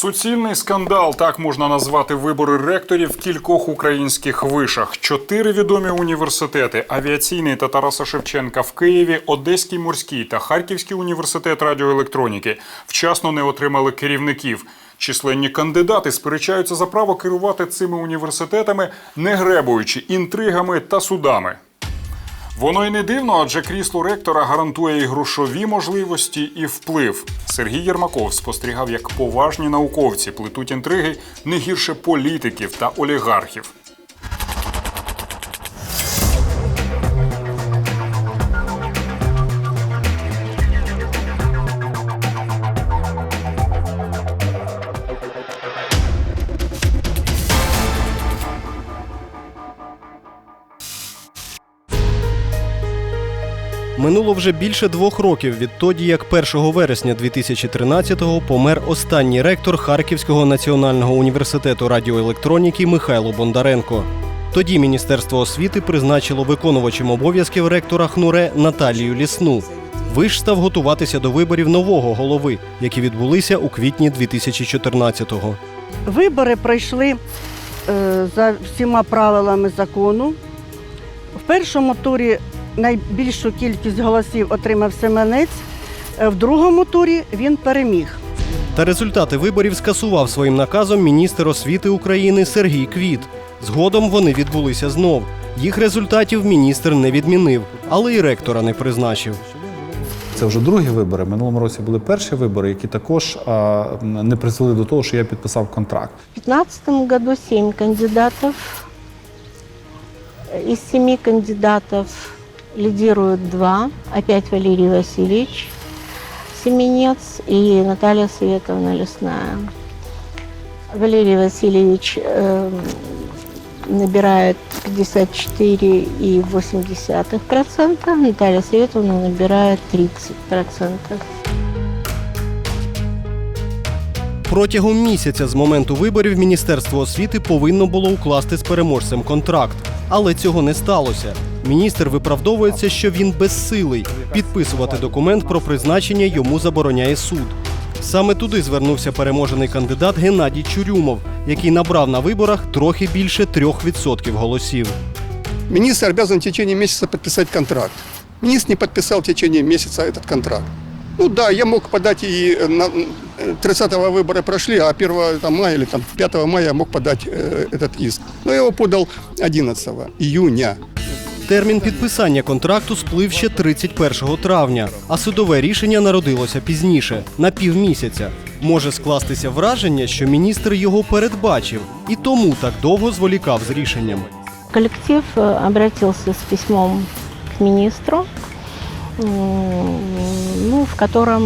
Суцільний скандал так можна назвати вибори ректорів в кількох українських вишах. Чотири відомі університети: авіаційний та Тараса Шевченка в Києві, Одеський морський та Харківський університет радіоелектроніки вчасно не отримали керівників. Численні кандидати сперечаються за право керувати цими університетами, не гребуючи інтригами та судами. Воно й не дивно, адже крісло ректора гарантує і грошові можливості, і вплив. Сергій Єрмаков спостерігав, як поважні науковці плетуть інтриги не гірше політиків та олігархів. Минуло вже більше двох років відтоді, як 1 вересня 2013-го помер останній ректор Харківського національного університету радіоелектроніки Михайло Бондаренко. Тоді Міністерство освіти призначило виконувачем обов'язків ректора ХНУРЕ Наталію Лісну. Виш став готуватися до виборів нового голови, які відбулися у квітні 2014-го. Вибори пройшли е, за всіма правилами закону. В першому турі найбільшу кількість голосів отримав Семенець, е, в другому турі він переміг. Та результати виборів скасував своїм наказом міністр освіти України Сергій Квіт. Згодом вони відбулися знов. Їх результатів міністр не відмінив, але й ректора не призначив. Це вже другі вибори. Минулому році були перші вибори, які також а, не призвели до того, що я підписав контракт. В 2015 году семь кандидатов. Из семи кандидатов лидируют два. Опять Валерий Васильевич Семенец и Наталья Световна Лесная. Валерий Васильевич э, набирает 54,8%, Наталья Световна набирает 30%. Протягом місяця з моменту виборів Міністерство освіти повинно було укласти з переможцем контракт. Але цього не сталося. Міністр виправдовується, що він безсилий. Підписувати документ про призначення йому забороняє суд. Саме туди звернувся переможений кандидат Геннадій Чурюмов, який набрав на виборах трохи більше 3% голосів. Министр обязан в течение месяца подписать контракт. Министр не подписал в течение месяца этот контракт. Ну да, я мог подать и на 30-го выборы прошли, а 1 там, мая или там, 5 мая я мог подать э, этот иск. Но я его подал 11 июня. Термін підписання контракту сплив ще 31 травня, а судове рішення народилося пізніше, на півмісяця. Може скластися враження, що міністр його передбачив і тому так довго зволікав з рішенням. Коллектив э, обратился с письмом к министру, м, ну, в котором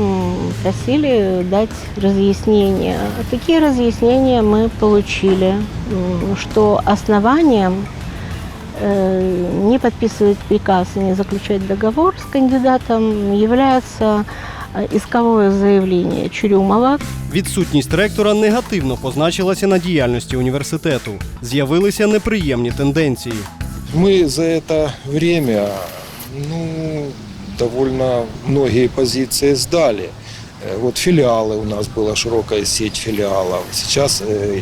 просили дать разъяснения. Такие разъяснения мы получили, м, что основанием э, не подписывать приказ и не заключать договор с кандидатом является э, исковое заявление Чурюмова, Відсутність ректора негативно позначилася на діяльності університету. З'явилися неприємні тенденції. Мы за это время ну, довольно многие позиции сдали. Э, Вот филиалы у нас была широкая сеть филиалов. Сейчас э,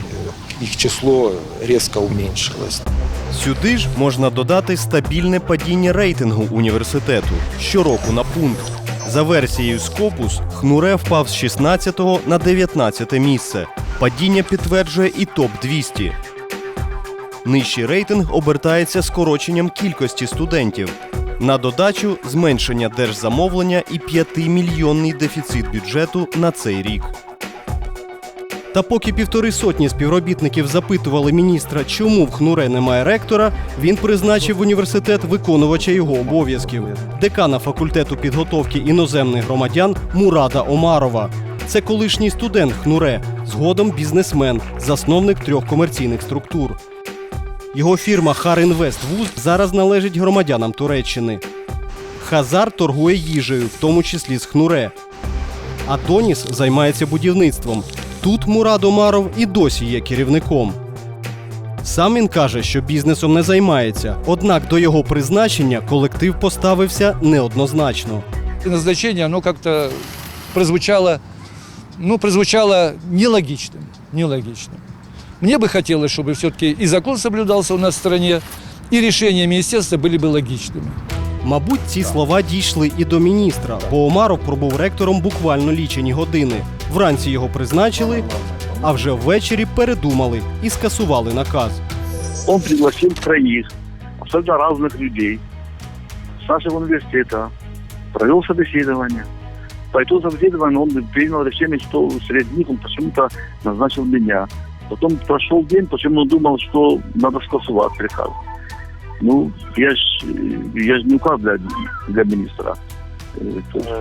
их число резко уменьшилось. Сюди ж можна додати стабільне падіння рейтингу університету щороку на пункт. За версією Scopus, Хнуре впав з 16 на 19 місце. Падіння підтверджує і топ 200 Нижчий рейтинг обертається скороченням кількості студентів. На додачу зменшення держзамовлення і 5-мільйонний дефіцит бюджету на цей рік. Та поки півтори сотні співробітників запитували міністра, чому в ХНУРЕ немає ректора, він призначив в університет виконувача його обов'язків декана факультету підготовки іноземних громадян Мурада Омарова. Це колишній студент ХНУРЕ, згодом бізнесмен, засновник трьох комерційних структур. Його фірма Харінвест Вуз зараз належить громадянам Туреччини. Хазар торгує їжею, в тому числі з ХНУРЕ. Атоніс займається будівництвом. Тут Мурад Омаров і досі є керівником. Сам він каже, що бізнесом не займається, однак до його призначення колектив поставився неоднозначно. назначение, оно как-то прозвучало ну, прозвучало нелогичным. нелогичным. Мне бы хотелось, чтобы все-таки и закон соблюдался у нас в стране, и решения министерства были бы логичными. Мабуть, ці слова дійшли і до міністра, бо Омаров пробув ректором буквально лічені години. Вранці його призначили, а вже ввечері передумали і скасували наказ. Он пригласил троих абсолютно разных людей с нашего университета, провел собеседование. По итогу собеседования он принял решение, что среди них он почему-то назначил меня. Потом прошел день, почему он думал, что надо скасовать приказ. Ну, я ж, я ж не указ для, для министра. Э,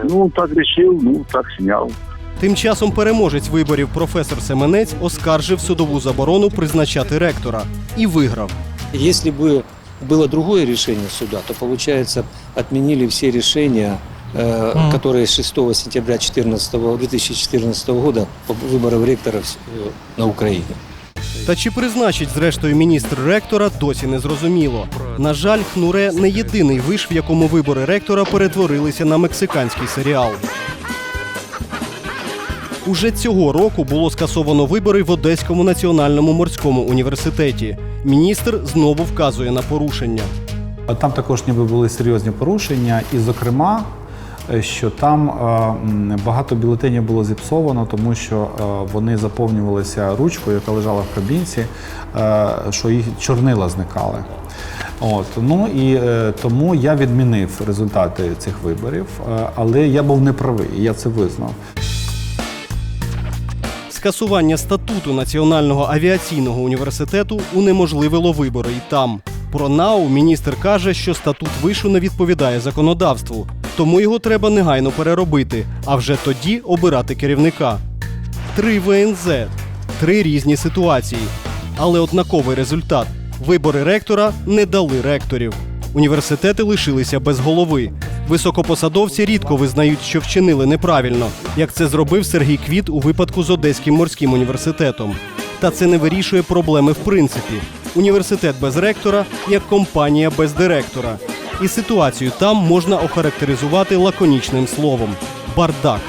Ну, он так решил, ну, так снял. Тим часом переможець виборів професор Семенець оскаржив судову заборону призначати ректора і виграв. Если бы было другое решение суда, то, получается, отменили все решения, э, которые с 6 сентября 14, 2014 года по выборам ректоров э, на Украине. Та чи призначить зрештою міністр ректора, досі не зрозуміло. На жаль, Хнуре не єдиний виш, в якому вибори ректора перетворилися на мексиканський серіал. Уже цього року було скасовано вибори в Одеському національному морському університеті. Міністр знову вказує на порушення. Там також ніби були серйозні порушення, і, зокрема, е, що там е, багато бюлетенів було зіпсовано, тому що е, вони заповнювалися ручкою, яка лежала в кабінці, що їх чорнила зникали. От, ну і тому я відмінив результати цих виборів, але я був неправий, я це визнав. Скасування статуту Національного авіаційного університету унеможливило вибори і там. Про НАУ міністр каже, що статут вишу не відповідає законодавству, тому його треба негайно переробити, а вже тоді обирати керівника. Три ВНЗ, три різні ситуації, але однаковий результат. Вибори ректора не дали ректорів. Університети лишилися без голови. Високопосадовці рідко визнають, що вчинили неправильно, як це зробив Сергій Квіт у випадку з Одеським морським університетом. Та це не вирішує проблеми в принципі. Університет без ректора як компанія без директора. І ситуацію там можна охарактеризувати лаконічним словом бардак.